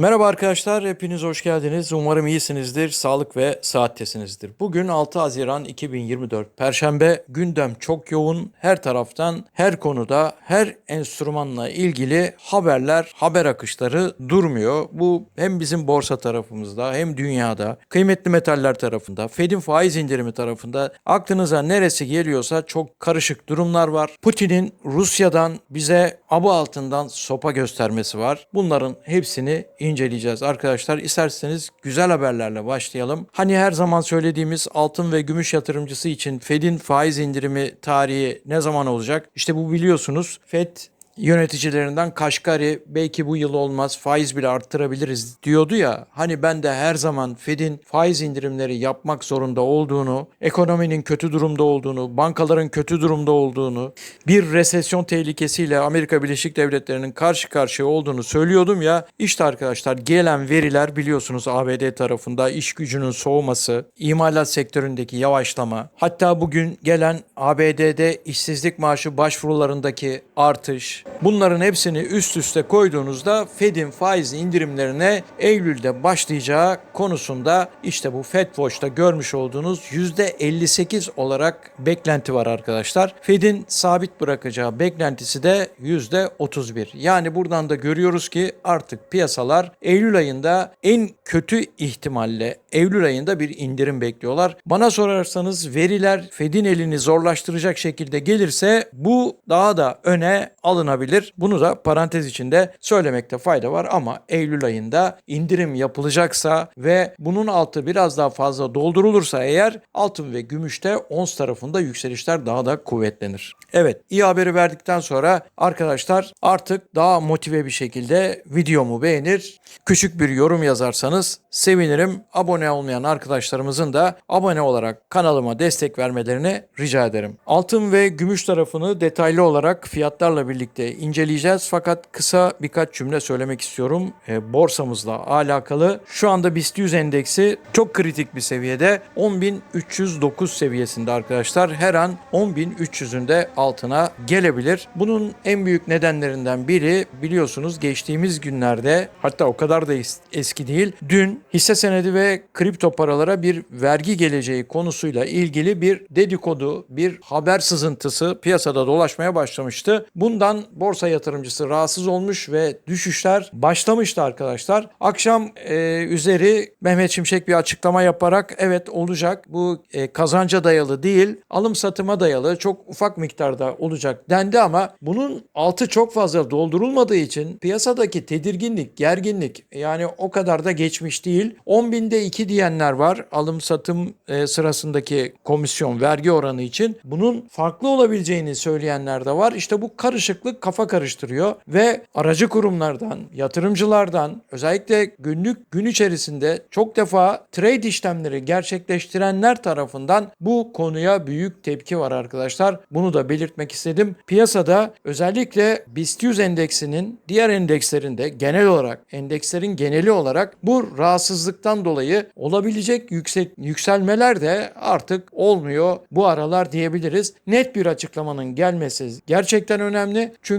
Merhaba arkadaşlar, hepiniz hoş geldiniz. Umarım iyisinizdir, sağlık ve saattesinizdir. Bugün 6 Haziran 2024 Perşembe. Gündem çok yoğun. Her taraftan, her konuda, her enstrümanla ilgili haberler, haber akışları durmuyor. Bu hem bizim borsa tarafımızda hem dünyada, kıymetli metaller tarafında, Fed'in faiz indirimi tarafında aklınıza neresi geliyorsa çok karışık durumlar var. Putin'in Rusya'dan bize aba altından sopa göstermesi var. Bunların hepsini inceleyeceğiz arkadaşlar. İsterseniz güzel haberlerle başlayalım. Hani her zaman söylediğimiz altın ve gümüş yatırımcısı için Fed'in faiz indirimi tarihi ne zaman olacak? İşte bu biliyorsunuz Fed yöneticilerinden Kaşkari belki bu yıl olmaz faiz bile arttırabiliriz diyordu ya. Hani ben de her zaman Fed'in faiz indirimleri yapmak zorunda olduğunu, ekonominin kötü durumda olduğunu, bankaların kötü durumda olduğunu, bir resesyon tehlikesiyle Amerika Birleşik Devletleri'nin karşı karşıya olduğunu söylüyordum ya. İşte arkadaşlar gelen veriler biliyorsunuz ABD tarafında iş gücünün soğuması, imalat sektöründeki yavaşlama, hatta bugün gelen ABD'de işsizlik maaşı başvurularındaki artış, Bunların hepsini üst üste koyduğunuzda Fed'in faiz indirimlerine Eylül'de başlayacağı konusunda işte bu Fed Watch'ta görmüş olduğunuz %58 olarak beklenti var arkadaşlar. Fed'in sabit bırakacağı beklentisi de %31. Yani buradan da görüyoruz ki artık piyasalar Eylül ayında en kötü ihtimalle Eylül ayında bir indirim bekliyorlar. Bana sorarsanız veriler Fed'in elini zorlaştıracak şekilde gelirse bu daha da öne alınabilir. Bunu da parantez içinde söylemekte fayda var ama Eylül ayında indirim yapılacaksa ve bunun altı biraz daha fazla doldurulursa eğer altın ve gümüşte ons tarafında yükselişler daha da kuvvetlenir. Evet iyi haberi verdikten sonra arkadaşlar artık daha motive bir şekilde videomu beğenir, küçük bir yorum yazarsanız sevinirim. Abone olmayan arkadaşlarımızın da abone olarak kanalıma destek vermelerini rica ederim. Altın ve gümüş tarafını detaylı olarak fiyatlarla birlikte inceleyeceğiz. Fakat kısa birkaç cümle söylemek istiyorum. E, borsamızla alakalı şu anda BIST 100 endeksi çok kritik bir seviyede 10.309 seviyesinde arkadaşlar. Her an 10.300'ün de altına gelebilir. Bunun en büyük nedenlerinden biri biliyorsunuz geçtiğimiz günlerde hatta o kadar da es- eski değil. Dün hisse senedi ve kripto paralara bir vergi geleceği konusuyla ilgili bir dedikodu, bir haber sızıntısı piyasada dolaşmaya başlamıştı. Bundan borsa yatırımcısı rahatsız olmuş ve düşüşler başlamıştı arkadaşlar. Akşam e, üzeri Mehmet Şimşek bir açıklama yaparak evet olacak bu e, kazanca dayalı değil alım satıma dayalı çok ufak miktarda olacak dendi ama bunun altı çok fazla doldurulmadığı için piyasadaki tedirginlik, gerginlik yani o kadar da geçmiş değil. 10 binde 2 diyenler var alım satım e, sırasındaki komisyon vergi oranı için. Bunun farklı olabileceğini söyleyenler de var. İşte bu karışıklık kafa karıştırıyor ve aracı kurumlardan, yatırımcılardan özellikle günlük gün içerisinde çok defa trade işlemleri gerçekleştirenler tarafından bu konuya büyük tepki var arkadaşlar. Bunu da belirtmek istedim. Piyasada özellikle BIST 100 endeksinin diğer endekslerinde genel olarak endekslerin geneli olarak bu rahatsızlıktan dolayı olabilecek yüksek yükselmeler de artık olmuyor bu aralar diyebiliriz. Net bir açıklamanın gelmesi gerçekten önemli. Çünkü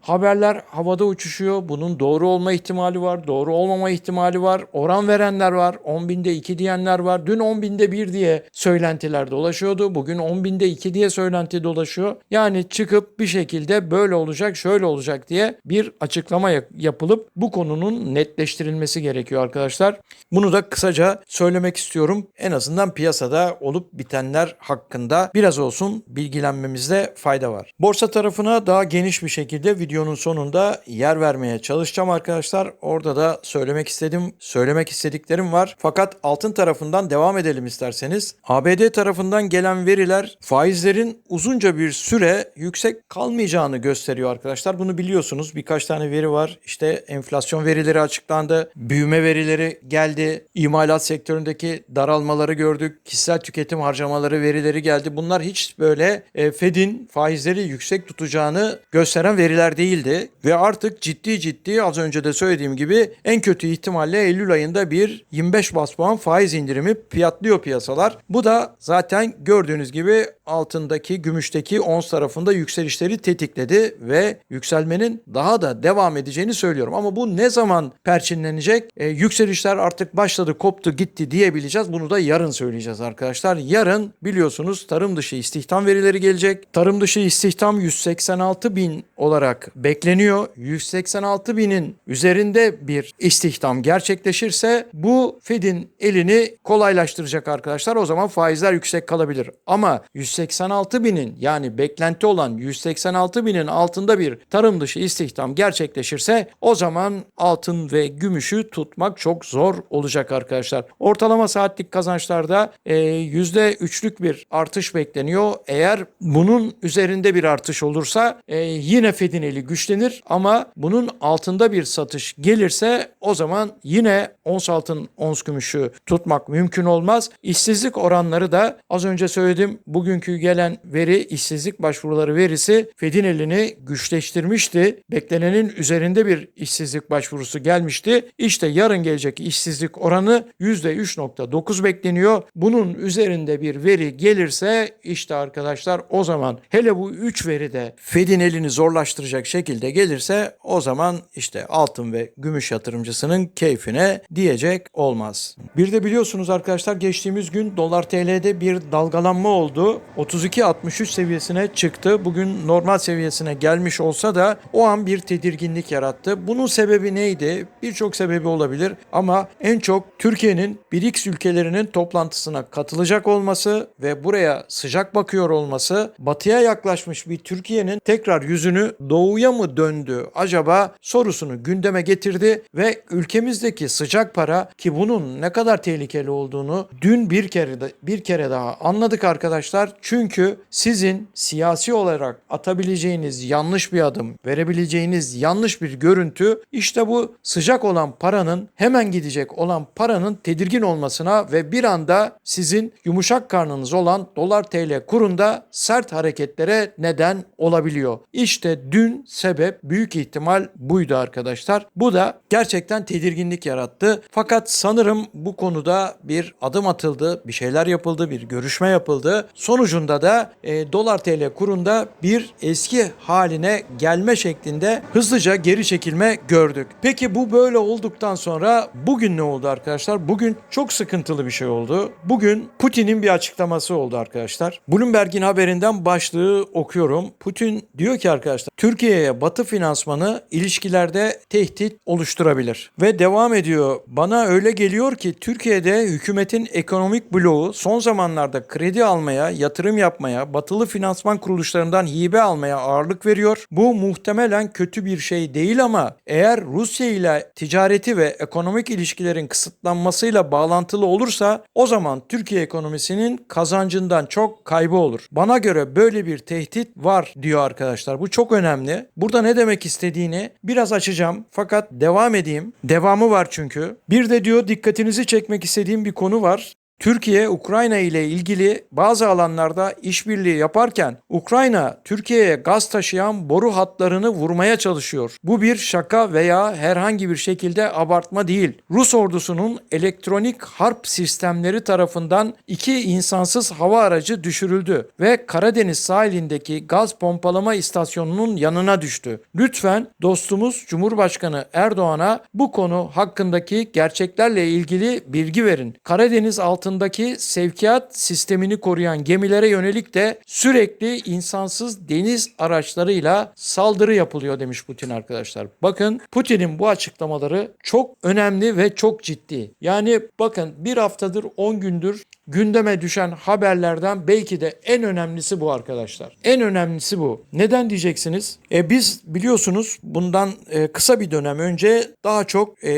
haberler havada uçuşuyor. Bunun doğru olma ihtimali var, doğru olmama ihtimali var. Oran verenler var. 10 binde 2 diyenler var. Dün 10 binde 1 diye söylentiler dolaşıyordu. Bugün 10 binde 2 diye söylenti dolaşıyor. Yani çıkıp bir şekilde böyle olacak, şöyle olacak diye bir açıklama yap- yapılıp bu konunun netleştirilmesi gerekiyor arkadaşlar. Bunu da kısaca söylemek istiyorum. En azından piyasada olup bitenler hakkında biraz olsun bilgilenmemizde fayda var. Borsa tarafına daha geniş bir şekilde videonun sonunda yer vermeye çalışacağım arkadaşlar. Orada da söylemek istedim, söylemek istediklerim var. Fakat altın tarafından devam edelim isterseniz. ABD tarafından gelen veriler faizlerin uzunca bir süre yüksek kalmayacağını gösteriyor arkadaşlar. Bunu biliyorsunuz. Birkaç tane veri var. İşte enflasyon verileri açıklandı. Büyüme verileri geldi. İmalat sektöründeki daralmaları gördük. Kişisel tüketim harcamaları verileri geldi. Bunlar hiç böyle e, Fed'in faizleri yüksek tutacağını gösteren veren veriler değildi ve artık ciddi ciddi az önce de söylediğim gibi en kötü ihtimalle Eylül ayında bir 25 bas puan faiz indirimi fiyatlıyor piyasalar. Bu da zaten gördüğünüz gibi altındaki gümüşteki ons tarafında yükselişleri tetikledi ve yükselmenin daha da devam edeceğini söylüyorum. Ama bu ne zaman perçinlenecek? E, yükselişler artık başladı, koptu, gitti diyebileceğiz. Bunu da yarın söyleyeceğiz arkadaşlar. Yarın biliyorsunuz tarım dışı istihdam verileri gelecek. Tarım dışı istihdam 186 bin olarak bekleniyor. 186 binin üzerinde bir istihdam gerçekleşirse bu Fed'in elini kolaylaştıracak arkadaşlar. O zaman faizler yüksek kalabilir. Ama 186 binin yani beklenti olan 186 binin altında bir tarım dışı istihdam gerçekleşirse o zaman altın ve gümüşü tutmak çok zor olacak arkadaşlar. Ortalama saatlik kazançlarda e, %3'lük bir artış bekleniyor. Eğer bunun üzerinde bir artış olursa e, yine Fed'in eli güçlenir ama bunun altında bir satış gelirse o zaman yine ons altın, ons gümüşü tutmak mümkün olmaz. İşsizlik oranları da az önce söyledim bugünkü gelen veri işsizlik başvuruları verisi Fed'in elini güçleştirmişti. Beklenenin üzerinde bir işsizlik başvurusu gelmişti. İşte yarın gelecek işsizlik oranı %3.9 bekleniyor. Bunun üzerinde bir veri gelirse işte arkadaşlar o zaman hele bu 3 veri de Fed'in elini zorlaştıracak şekilde gelirse o zaman işte altın ve gümüş yatırımcısının keyfine diyecek olmaz. Bir de biliyorsunuz arkadaşlar geçtiğimiz gün dolar TL'de bir dalgalanma oldu. 32.63 seviyesine çıktı. Bugün normal seviyesine gelmiş olsa da o an bir tedirginlik yarattı. Bunun sebebi neydi? Birçok sebebi olabilir ama en çok Türkiye'nin BRICS ülkelerinin toplantısına katılacak olması ve buraya sıcak bakıyor olması, batıya yaklaşmış bir Türkiye'nin tekrar yüzünü doğuya mı döndü acaba sorusunu gündeme getirdi ve ülkemizdeki sıcak para ki bunun ne kadar tehlikeli olduğunu dün bir kere de, bir kere daha anladık arkadaşlar. Çünkü sizin siyasi olarak atabileceğiniz yanlış bir adım, verebileceğiniz yanlış bir görüntü işte bu sıcak olan paranın hemen gidecek olan paranın tedirgin olmasına ve bir anda sizin yumuşak karnınız olan dolar TL kurunda sert hareketlere neden olabiliyor. İşte dün sebep büyük ihtimal buydu arkadaşlar. Bu da gerçekten tedirginlik yarattı. Fakat sanırım bu konuda bir adım atıldı, bir şeyler yapıldı, bir görüşme yapıldı. Sonucunda da e, dolar TL kurunda bir eski haline gelme şeklinde hızlıca geri çekilme gördük. Peki bu böyle olduktan sonra bugün ne oldu arkadaşlar? Bugün çok sıkıntılı bir şey oldu. Bugün Putin'in bir açıklaması oldu arkadaşlar. Bloomberg'in haberinden başlığı okuyorum. Putin diyor ki arkadaşlar Türkiye'ye Batı finansmanı ilişkilerde tehdit oluşturabilir. Ve devam ediyor. Bana öyle geliyor ki Türkiye'de hükümetin ekonomik bloğu son zamanlarda kredi almaya, yatırım yapmaya, batılı finansman kuruluşlarından hibe almaya ağırlık veriyor. Bu muhtemelen kötü bir şey değil ama eğer Rusya ile ticareti ve ekonomik ilişkilerin kısıtlanmasıyla bağlantılı olursa o zaman Türkiye ekonomisinin kazancından çok kaybı olur. Bana göre böyle bir tehdit var diyor arkadaşlar. Bu çok önemli. Burada ne demek istediğini biraz açacağım fakat devam edeyim. Devamı var çünkü. Bir de diyor dikkatinizi çekmek istediğim bir konu var. Türkiye Ukrayna ile ilgili bazı alanlarda işbirliği yaparken Ukrayna Türkiye'ye gaz taşıyan boru hatlarını vurmaya çalışıyor. Bu bir şaka veya herhangi bir şekilde abartma değil. Rus ordusunun elektronik harp sistemleri tarafından iki insansız hava aracı düşürüldü ve Karadeniz sahilindeki gaz pompalama istasyonunun yanına düştü. Lütfen dostumuz Cumhurbaşkanı Erdoğan'a bu konu hakkındaki gerçeklerle ilgili bilgi verin. Karadeniz altı altındaki sevkiyat sistemini koruyan gemilere yönelik de sürekli insansız deniz araçlarıyla saldırı yapılıyor demiş Putin arkadaşlar. Bakın Putin'in bu açıklamaları çok önemli ve çok ciddi. Yani bakın bir haftadır 10 gündür gündeme düşen haberlerden belki de en önemlisi bu arkadaşlar. En önemlisi bu. Neden diyeceksiniz? E biz biliyorsunuz bundan e, kısa bir dönem önce daha çok e,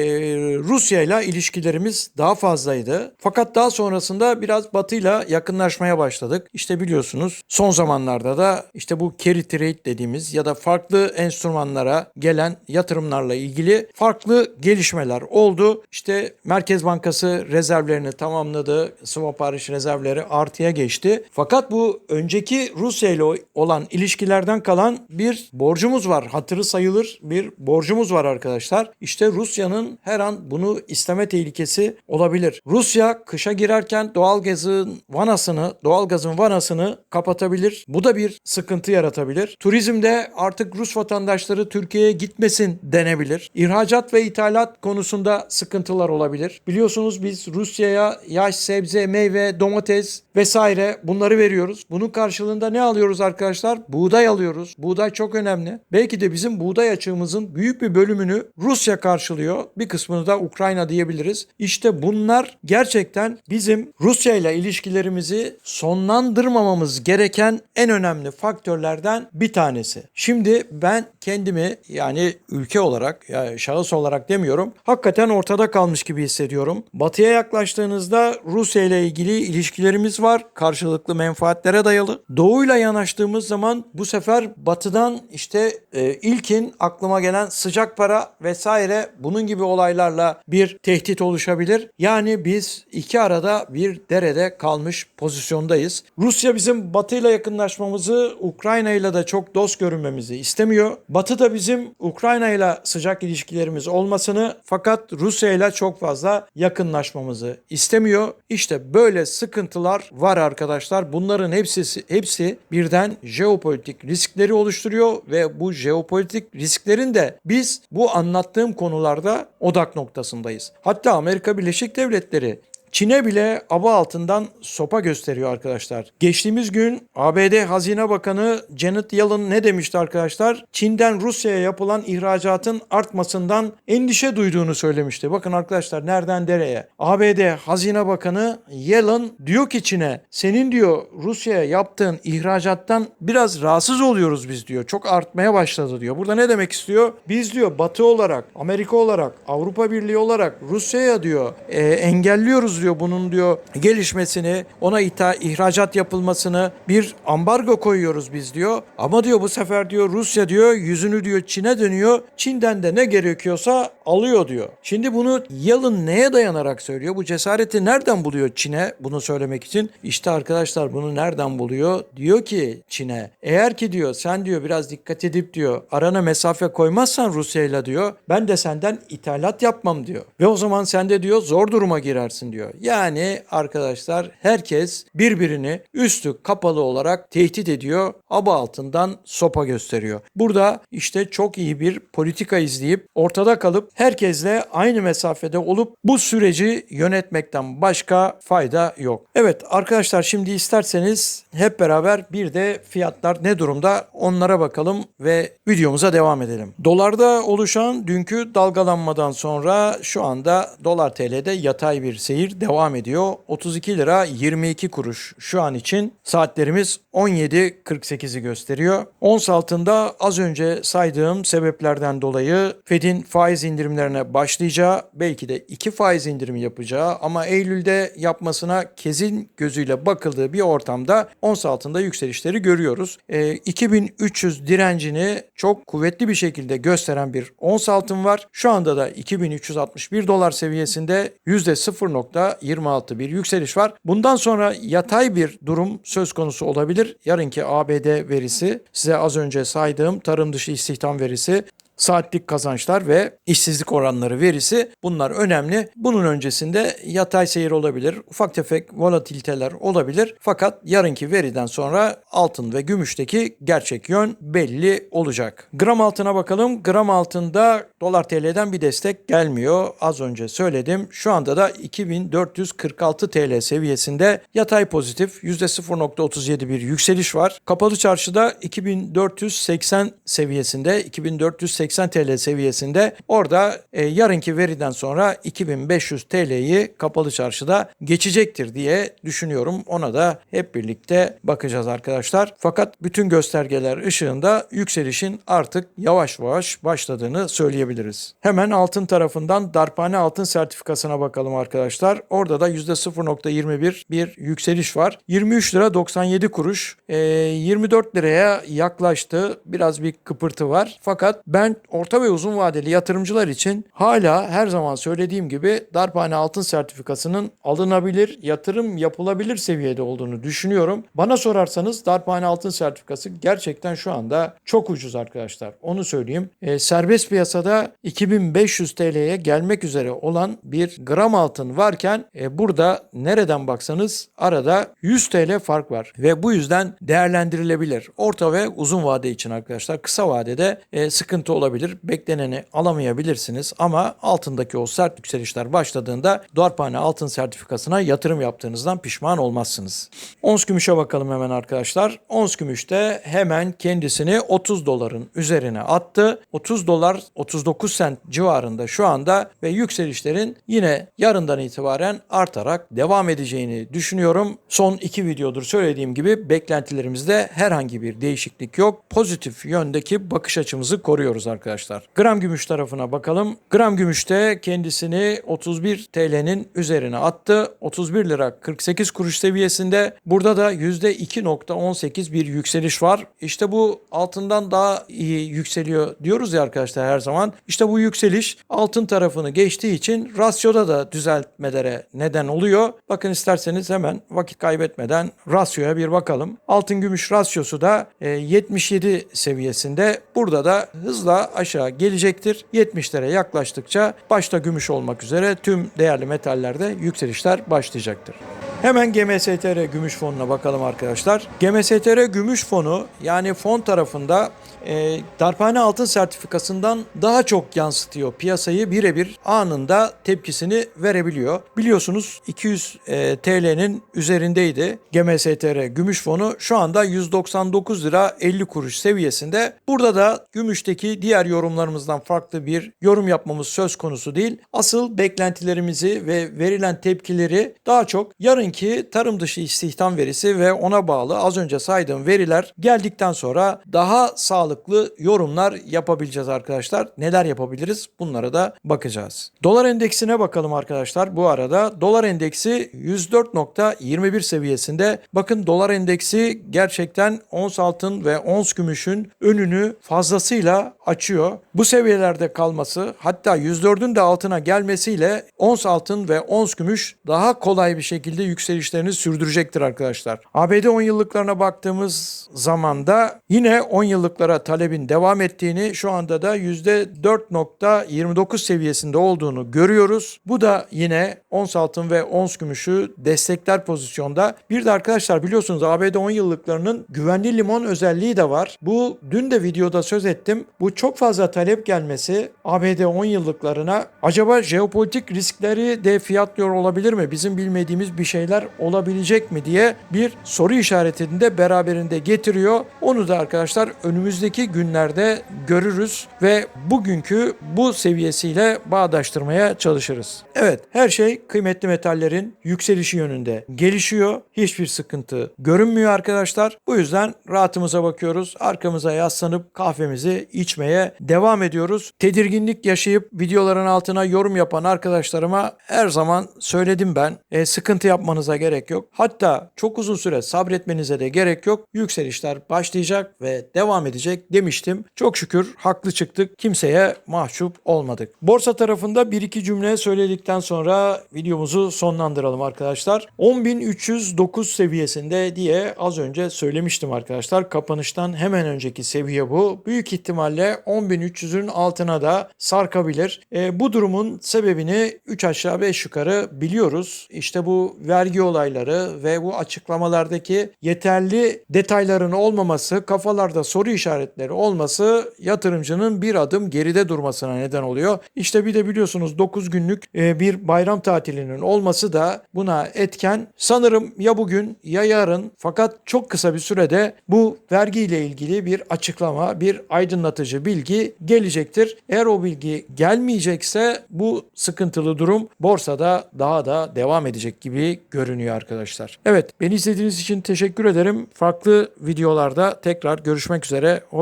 Rusya ile ilişkilerimiz daha fazlaydı. Fakat daha sonrasında biraz Batı ile yakınlaşmaya başladık. İşte biliyorsunuz son zamanlarda da işte bu carry trade dediğimiz ya da farklı enstrümanlara gelen yatırımlarla ilgili farklı gelişmeler oldu. İşte Merkez Bankası rezervlerini tamamladı. Swap sipariş rezervleri artıya geçti. Fakat bu önceki Rusya ile olan ilişkilerden kalan bir borcumuz var. Hatırı sayılır bir borcumuz var arkadaşlar. İşte Rusya'nın her an bunu isteme tehlikesi olabilir. Rusya kışa girerken doğalgazın vanasını, doğalgazın vanasını kapatabilir. Bu da bir sıkıntı yaratabilir. Turizmde artık Rus vatandaşları Türkiye'ye gitmesin denebilir. İhracat ve ithalat konusunda sıkıntılar olabilir. Biliyorsunuz biz Rusya'ya yaş sebze, meyve, domates vesaire bunları veriyoruz. Bunun karşılığında ne alıyoruz arkadaşlar? Buğday alıyoruz. Buğday çok önemli. Belki de bizim buğday açığımızın büyük bir bölümünü Rusya karşılıyor. Bir kısmını da Ukrayna diyebiliriz. İşte bunlar gerçekten bizim Rusya ile ilişkilerimizi sonlandırmamamız gereken en önemli faktörlerden bir tanesi. Şimdi ben kendimi yani ülke olarak yani şahıs olarak demiyorum. Hakikaten ortada kalmış gibi hissediyorum. Batıya yaklaştığınızda Rusya ile ilgili ilişkilerimiz var. Karşılıklı menfaatlere dayalı. Doğuyla yanaştığımız zaman bu sefer batıdan işte e, ilkin aklıma gelen sıcak para vesaire bunun gibi olaylarla bir tehdit oluşabilir. Yani biz iki arada bir derede kalmış pozisyondayız. Rusya bizim batıyla yakınlaşmamızı Ukrayna ile de çok dost görünmemizi istemiyor. Batı da bizim Ukrayna ile sıcak ilişkilerimiz olmasını fakat Rusya ile çok fazla yakınlaşmamızı istemiyor. İşte böyle sıkıntılar var arkadaşlar. Bunların hepsi hepsi birden jeopolitik riskleri oluşturuyor ve bu jeopolitik risklerin de biz bu anlattığım konularda odak noktasındayız. Hatta Amerika Birleşik Devletleri Çin'e bile aba altından sopa gösteriyor arkadaşlar. Geçtiğimiz gün ABD Hazine Bakanı Janet Yellen ne demişti arkadaşlar? Çin'den Rusya'ya yapılan ihracatın artmasından endişe duyduğunu söylemişti. Bakın arkadaşlar nereden nereye? ABD Hazine Bakanı Yellen diyor ki Çin'e senin diyor Rusya'ya yaptığın ihracattan biraz rahatsız oluyoruz biz diyor. Çok artmaya başladı diyor. Burada ne demek istiyor? Biz diyor Batı olarak, Amerika olarak, Avrupa Birliği olarak Rusya'ya diyor e, engelliyoruz diyor bunun diyor gelişmesini, ona ita ihracat yapılmasını bir ambargo koyuyoruz biz diyor. Ama diyor bu sefer diyor Rusya diyor yüzünü diyor Çin'e dönüyor. Çin'den de ne gerekiyorsa alıyor diyor. Şimdi bunu Yalın neye dayanarak söylüyor? Bu cesareti nereden buluyor Çin'e bunu söylemek için? İşte arkadaşlar bunu nereden buluyor? Diyor ki Çin'e eğer ki diyor sen diyor biraz dikkat edip diyor arana mesafe koymazsan Rusya'yla diyor ben de senden ithalat yapmam diyor. Ve o zaman sen de diyor zor duruma girersin diyor. Yani arkadaşlar herkes birbirini üstü kapalı olarak tehdit ediyor. Aba altından sopa gösteriyor. Burada işte çok iyi bir politika izleyip ortada kalıp herkesle aynı mesafede olup bu süreci yönetmekten başka fayda yok. Evet arkadaşlar şimdi isterseniz hep beraber bir de fiyatlar ne durumda onlara bakalım ve videomuza devam edelim. Dolarda oluşan dünkü dalgalanmadan sonra şu anda dolar TL'de yatay bir seyir devam ediyor. 32 lira 22 kuruş şu an için saatlerimiz 17.48'i gösteriyor. Ons altında az önce saydığım sebeplerden dolayı Fed'in faiz indirimlerine başlayacağı, belki de iki faiz indirimi yapacağı ama Eylül'de yapmasına kezin gözüyle bakıldığı bir ortamda ons altında yükselişleri görüyoruz. E, 2300 direncini çok kuvvetli bir şekilde gösteren bir ons altın var. Şu anda da 2361 dolar seviyesinde %0.26 bir yükseliş var. Bundan sonra yatay bir durum söz konusu olabilir. Yarınki ABD verisi size az önce saydığım tarım dışı istihdam verisi saatlik kazançlar ve işsizlik oranları verisi bunlar önemli. Bunun öncesinde yatay seyir olabilir, ufak tefek volatiliteler olabilir. Fakat yarınki veriden sonra altın ve gümüşteki gerçek yön belli olacak. Gram altına bakalım. Gram altında dolar TL'den bir destek gelmiyor. Az önce söyledim. Şu anda da 2446 TL seviyesinde yatay pozitif %0.37 bir yükseliş var. Kapalı çarşıda 2480 seviyesinde 2480 80 TL seviyesinde. Orada e, yarınki veriden sonra 2500 TL'yi kapalı çarşıda geçecektir diye düşünüyorum. Ona da hep birlikte bakacağız arkadaşlar. Fakat bütün göstergeler ışığında yükselişin artık yavaş yavaş başladığını söyleyebiliriz. Hemen altın tarafından darphane altın sertifikasına bakalım arkadaşlar. Orada da %0.21 bir yükseliş var. 23 lira 97 kuruş. E, 24 liraya yaklaştı. Biraz bir kıpırtı var. Fakat ben ben orta ve uzun vadeli yatırımcılar için hala her zaman söylediğim gibi darphane altın sertifikasının alınabilir, yatırım yapılabilir seviyede olduğunu düşünüyorum. Bana sorarsanız darphane altın sertifikası gerçekten şu anda çok ucuz arkadaşlar. Onu söyleyeyim. E, serbest piyasada 2500 TL'ye gelmek üzere olan bir gram altın varken e, burada nereden baksanız arada 100 TL fark var ve bu yüzden değerlendirilebilir. Orta ve uzun vade için arkadaşlar kısa vadede e, sıkıntı olabilir. Bekleneni alamayabilirsiniz ama altındaki o sert yükselişler başladığında darphane altın sertifikasına yatırım yaptığınızdan pişman olmazsınız. Ons gümüşe bakalım hemen arkadaşlar. Ons gümüşte hemen kendisini 30 doların üzerine attı. 30 dolar 39 sent civarında şu anda ve yükselişlerin yine yarından itibaren artarak devam edeceğini düşünüyorum. Son iki videodur söylediğim gibi beklentilerimizde herhangi bir değişiklik yok. Pozitif yöndeki bakış açımızı koruyoruz arkadaşlar. Gram gümüş tarafına bakalım. Gram gümüşte kendisini 31 TL'nin üzerine attı. 31 lira 48 kuruş seviyesinde. Burada da %2.18 bir yükseliş var. İşte bu altından daha iyi yükseliyor diyoruz ya arkadaşlar her zaman. İşte bu yükseliş altın tarafını geçtiği için rasyoda da düzeltmelere neden oluyor. Bakın isterseniz hemen vakit kaybetmeden rasyoya bir bakalım. Altın gümüş rasyosu da e, 77 seviyesinde. Burada da hızla aşağı gelecektir. 70'lere yaklaştıkça başta gümüş olmak üzere tüm değerli metallerde yükselişler başlayacaktır. Hemen GMSTR Gümüş Fonu'na bakalım arkadaşlar. GMSTR Gümüş Fonu yani fon tarafında e, darphane altın sertifikasından daha çok yansıtıyor. Piyasayı birebir anında tepkisini verebiliyor. Biliyorsunuz 200 e, TL'nin üzerindeydi GMSTR Gümüş Fonu. Şu anda 199 lira 50 kuruş seviyesinde. Burada da gümüşteki diğer yorumlarımızdan farklı bir yorum yapmamız söz konusu değil. Asıl beklentilerimizi ve verilen tepkileri daha çok yarınki tarım dışı istihdam verisi ve ona bağlı az önce saydığım veriler geldikten sonra daha sağlıklı yorumlar yapabileceğiz arkadaşlar. Neler yapabiliriz? Bunlara da bakacağız. Dolar endeksine bakalım arkadaşlar. Bu arada dolar endeksi 104.21 seviyesinde. Bakın dolar endeksi gerçekten ons altın ve ons gümüşün önünü fazlasıyla açıyor. Bu seviyelerde kalması hatta 104'ün de altına gelmesiyle ons altın ve ons gümüş daha kolay bir şekilde yükselişlerini sürdürecektir arkadaşlar. ABD 10 yıllıklarına baktığımız zaman da yine 10 yıllıklara talebin devam ettiğini şu anda da %4.29 seviyesinde olduğunu görüyoruz. Bu da yine ons altın ve ons gümüşü destekler pozisyonda. Bir de arkadaşlar biliyorsunuz ABD 10 yıllıklarının güvenli limon özelliği de var. Bu dün de videoda söz ettim. Bu çok fazla talep gelmesi ABD 10 yıllıklarına acaba jeopolitik riskleri de fiyatlıyor olabilir mi? Bizim bilmediğimiz bir şeyler olabilecek mi diye bir soru işaretini de beraberinde getiriyor. Onu da arkadaşlar önümüzdeki günlerde görürüz ve bugünkü bu seviyesiyle bağdaştırmaya çalışırız. Evet her şey kıymetli metallerin yükselişi yönünde gelişiyor. Hiçbir sıkıntı görünmüyor arkadaşlar. Bu yüzden rahatımıza bakıyoruz. Arkamıza yaslanıp kahvemizi içmeye devam ediyoruz. Tedirginlik yaşayıp videoların altına yorum yapan arkadaşlarıma her zaman söyledim ben. E, sıkıntı yapmanıza gerek yok. Hatta çok uzun süre sabretmenize de gerek yok. Yükselişler başlayacak ve devam edecek demiştim. Çok şükür haklı çıktık. Kimseye mahcup olmadık. Borsa tarafında bir iki cümle söyledikten sonra videomuzu sonlandıralım arkadaşlar. 10.309 seviyesinde diye az önce söylemiştim arkadaşlar. Kapanıştan hemen önceki seviye bu. Büyük ihtimalle 10.300'ün altına da sarkabilir. E, bu durumun sebebini 3 aşağı 5 yukarı biliyoruz. İşte bu vergi olayları ve bu açıklamalardaki yeterli detayların olmaması, kafalarda soru işaretleri olması yatırımcının bir adım geride durmasına neden oluyor. İşte bir de biliyorsunuz 9 günlük e, bir bayram tatilinin olması da buna etken. Sanırım ya bugün ya yarın fakat çok kısa bir sürede bu vergiyle ilgili bir açıklama, bir aydınlatıcı bilgi gelecektir. Eğer o bilgi gelmeyecekse bu sıkıntılı durum borsada daha da devam edecek gibi görünüyor arkadaşlar. Evet beni izlediğiniz için teşekkür ederim. Farklı videolarda tekrar görüşmek üzere. Hoşçakalın,